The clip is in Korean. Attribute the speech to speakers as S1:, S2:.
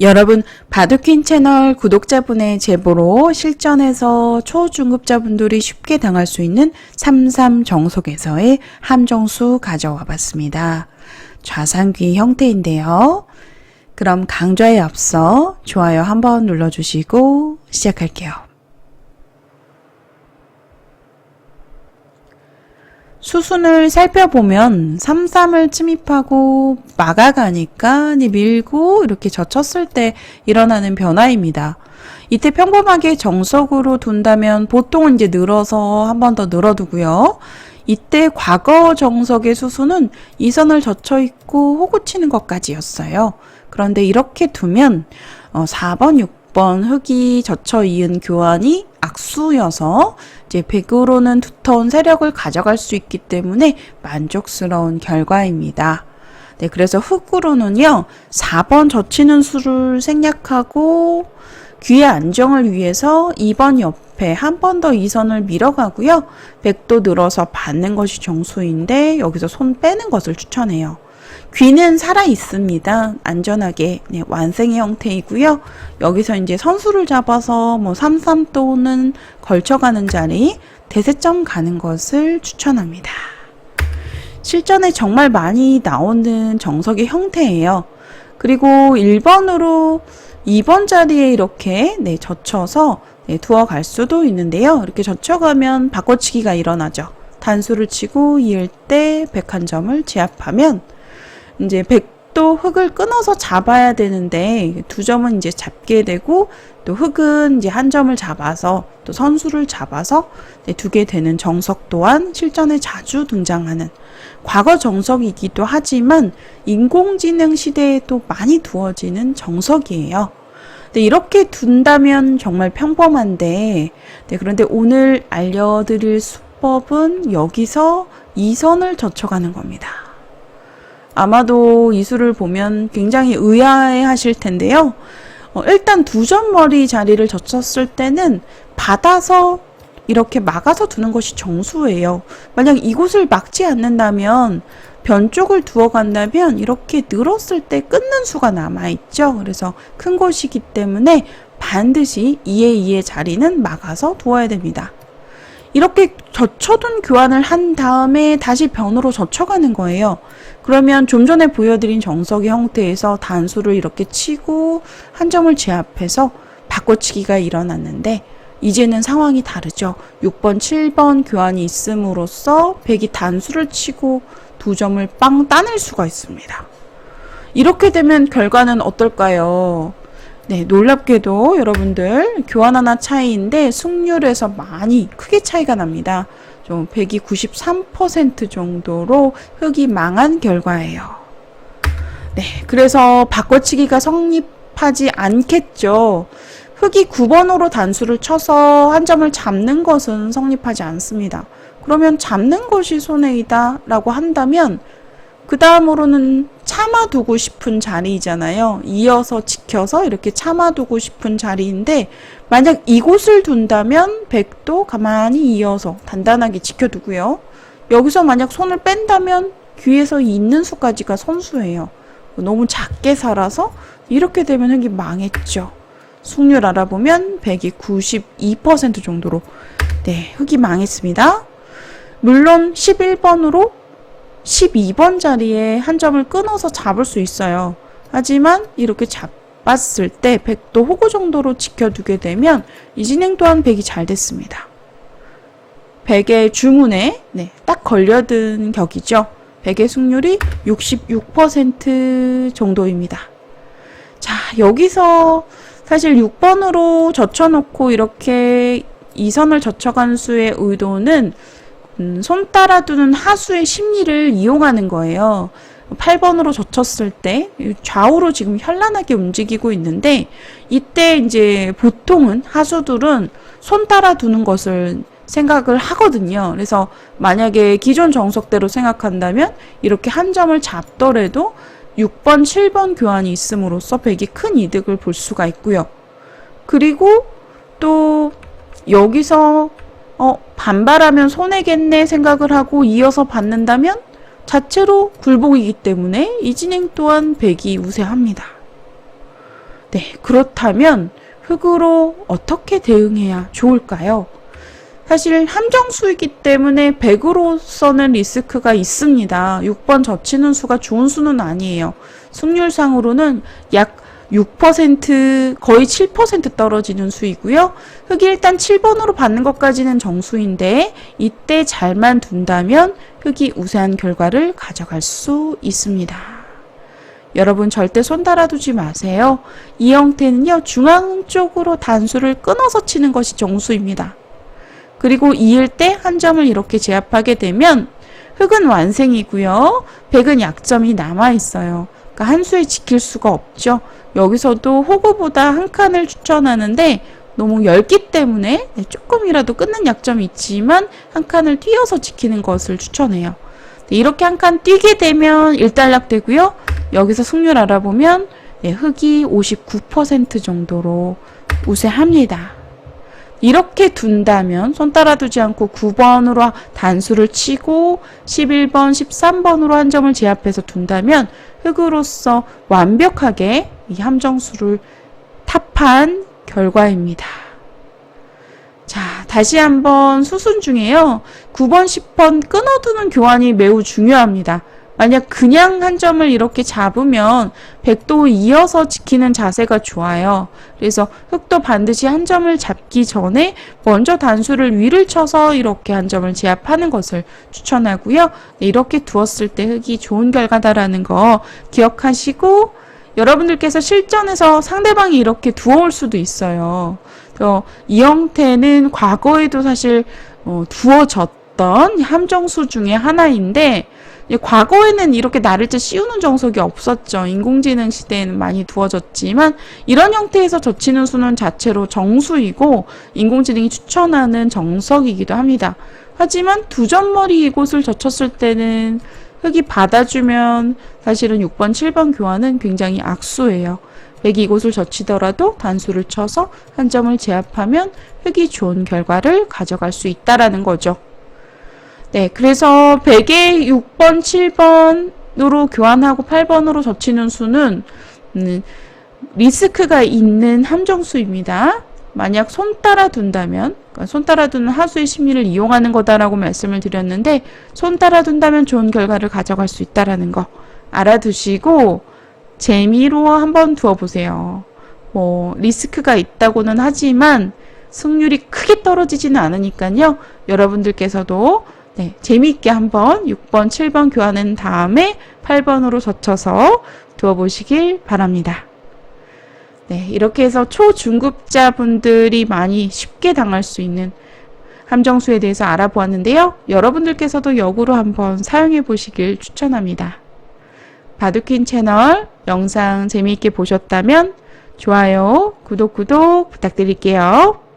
S1: 여러분, 바둑퀸 채널 구독자분의 제보로 실전에서 초중급자분들이 쉽게 당할 수 있는 삼삼 정속에서의 함정수 가져와 봤습니다. 좌상귀 형태인데요. 그럼 강좌에 앞서 좋아요 한번 눌러주시고 시작할게요. 수순을 살펴보면 삼삼을 침입하고 막아가니까 이 밀고 이렇게 젖혔을 때 일어나는 변화입니다. 이때 평범하게 정석으로 둔다면 보통은 이제 늘어서 한 번 더 늘어두고요. 이때 과거 정석의 수순은 이 선을 젖혀 있고 호구 치는 것까지였어요. 그런데 이렇게 두면 어, 4번, 6번 흙이 젖혀 이은 교환이 악수여서 이제 백으로는 두터운 세력을 가져갈 수 있기 때문에 만족스러운 결과입니다. 네, 그래서 흙으로는요, 4번 젖히는 수를 생략하고 귀의 안정을 위해서 2번 옆에 한 번더 이선을 밀어가고요. 백도 늘어서 받는 것이 정수인데 여기서 손 빼는 것을 추천해요. 귀는 살아 있습니다. 안전하게 네, 완생의 형태이고요. 여기서 이제 선수를 잡아서 뭐 삼삼 또는 걸쳐가는 자리 대세점 가는 것을 추천합니다. 실전에 정말 많이 나오는 정석의 형태예요. 그리고 1번으로 2번 자리에 이렇게 네, 젖혀서 네, 두어 갈 수도 있는데요. 이렇게 젖혀가면 바꿔치기가 일어나죠. 단수를 치고 이을 때 101점을 제압하면 이제 백도 흙을 끊어서 잡아야 되는데 두 점은 이제 잡게 되고 또 흙은 이제 한 점을 잡아서 또 선수를 잡아서 두게 되는 정석 또한 실전에 자주 등장하는 과거 정석이기도 하지만 인공지능 시대에 또 많이 두어지는 정석이에요. 네, 이렇게 둔다면 정말 평범한데, 네, 그런데 오늘 알려드릴 수법은 여기서 이선을 젖혀가는 겁니다. 아마도 이 수를 보면 굉장히 의아해 하실 텐데요. 어, 일단 두 점 머리 자리를 젖혔을 때는 받아서 이렇게 막아서 두는 것이 정수예요. 만약 이곳을 막지 않는다면 변 쪽을 두어 간다면 이렇게 늘었을 때 끊는 수가 남아있죠. 그래서 큰 곳이기 때문에 반드시 2의 2의 자리는 막아서 두어야 됩니다. 이렇게 젖혀둔 교환을 한 다음에 다시 변으로 젖혀가는 거예요. 그러면 좀 전에 보여드린 정석의 형태에서 단수를 이렇게 치고 한 점을 제압해서 바꿔치기가 일어났는데 이제는 상황이 다르죠. 6번, 7번 교환이 있음으로써 백이 단수를 치고 두 점을 빵 따낼 수가 있습니다. 이렇게 되면 결과는 어떨까요? 네, 놀랍게도 여러분들 교환 하나 차이인데 승률에서 많이 크게 차이가 납니다. 좀 100이 93% 정도로 흙이 망한 결과예요. 네, 그래서 바꿔치기가 성립하지 않겠죠. 흙이 9번으로 단수를 쳐서 한 점을 잡는 것은 성립하지 않습니다. 그러면 잡는 것이 손해이다 라고 한다면 그 다음으로는 참아두고 싶은 자리이잖아요. 이어서 지켜서 이렇게 참아두고 싶은 자리인데 만약 이곳을 둔다면 백도 가만히 이어서 단단하게 지켜두고요. 여기서 만약 손을 뺀다면 귀에서 있는 수까지가 선수예요. 너무 작게 살아서 이렇게 되면 흙이 망했죠. 승률 알아보면 100이 92% 정도로 네, 흙이 망했습니다. 물론 11번으로 12번 자리에 한 점을 끊어서 잡을 수 있어요. 하지만 이렇게 잡았을 때 100도 호구 정도로 지켜두게 되면 이 진행 또한 100이 잘 됐습니다. 100의 주문에 네, 딱 걸려든 격이죠. 100의 승률이 66% 정도입니다. 자, 여기서 사실 6번으로 젖혀놓고 이렇게 이선을 젖혀간 수의 의도는 음, 손 따라두는 하수의 심리를 이용하는 거예요. 8번으로 젖혔을 때 좌우로 지금 현란하게 움직이고 있는데 이때 이제 보통은 하수들은 손 따라두는 것을 생각을 하거든요. 그래서 만약에 기존 정석대로 생각한다면 이렇게 한 점을 잡더라도 6번, 7번 교환이 있음으로써 백이 큰 이득을 볼 수가 있고요. 그리고 또 여기서 어, 반발하면 손해겠네 생각을 하고 이어서 받는다면 자체로 굴복이기 때문에 이 진행 또한 백이 우세합니다. 네, 그렇다면 흙으로 어떻게 대응해야 좋을까요? 사실 함정수이기 때문에 100으로서는 리스크가 있습니다. 6번 젖히는 수가 좋은 수는 아니에요. 승률상으로는 약 6% 거의 7% 떨어지는 수이고요. 흙이 일단 7번으로 받는 것까지는 정수인데 이때 잘만 둔다면 흙이 우세한 결과를 가져갈 수 있습니다. 여러분 절대 손 달아두지 마세요. 이 형태는요 중앙 쪽으로 단수를 끊어서 치는 것이 정수입니다. 그리고 이을 때 한 점을 이렇게 제압하게 되면 흙은 완생이고요. 백은 약점이 남아 있어요. 그러니까 한 수에 지킬 수가 없죠. 여기서도 호구보다 한 칸을 추천하는데 너무 얇기 때문에 네, 조금이라도 끊는 약점이 있지만 한 칸을 띄어서 지키는 것을 추천해요. 네, 이렇게 한 칸 뛰게 되면 일단락 되고요. 여기서 승률 알아보면 네, 흙이 59% 정도로 우세합니다. 이렇게 둔다면 손 따라두지 않고 9번으로 단수를 치고 11번, 13번으로 한 점을 제압해서 둔다면 흙으로서 완벽하게 이 함정수를 탑한 결과입니다. 자, 다시 한번 수순 중에요. 9번, 10번 끊어두는 교환이 매우 중요합니다. 만약 그냥 한 점을 이렇게 잡으면 백도 이어서 지키는 자세가 좋아요. 그래서 흙도 반드시 한 점을 잡기 전에 먼저 단수를 위를 쳐서 이렇게 한 점을 제압하는 것을 추천하고요. 네, 이렇게 두었을 때 흙이 좋은 결과다라는 거 기억하시고 여러분들께서 실전에서 상대방이 이렇게 두어올 수도 있어요. 이 형태는 과거에도 사실 어, 두어졌던 함정수 중에 하나인데 예, 과거에는 이렇게 나를째 씌우는 정석이 없었죠. 인공지능 시대에는 많이 두어졌지만 이런 형태에서 젖히는 수는 자체로 정수이고 인공지능이 추천하는 정석이기도 합니다. 하지만 두 점머리 이곳을 젖혔을 때는 흙이 받아주면 사실은 6번, 7번 교환은 굉장히 악수예요. 백이 이곳을 젖히더라도 단수를 쳐서 한 점을 제압하면 흙이 좋은 결과를 가져갈 수 있다라는 거죠. 네, 그래서 100에 6번, 7번으로 교환하고 8번으로 젖히는 수는 음, 리스크가 있는 함정수입니다. 만약 손 따라 둔다면, 그러니까 손 따라 두는 하수의 심리를 이용하는 거다라고 말씀을 드렸는데, 손 따라 둔다면 좋은 결과를 가져갈 수 있다라는 거 알아두시고, 재미로 한번 두어 보세요. 뭐, 리스크가 있다고는 하지만, 승률이 크게 떨어지지는 않으니까요. 여러분들께서도 네, 재미있게 한번 6번, 7번 교환한 다음에 8번으로 젖혀서 두어 보시길 바랍니다. 네, 이렇게 해서 초중급자분들이 많이 쉽게 당할 수 있는 함정수에 대해서 알아보았는데요. 여러분들께서도 역으로 한번 사용해 보시길 추천합니다. 바두킨 채널 영상 재미있게 보셨다면 좋아요, 구독, 구독 부탁드릴게요.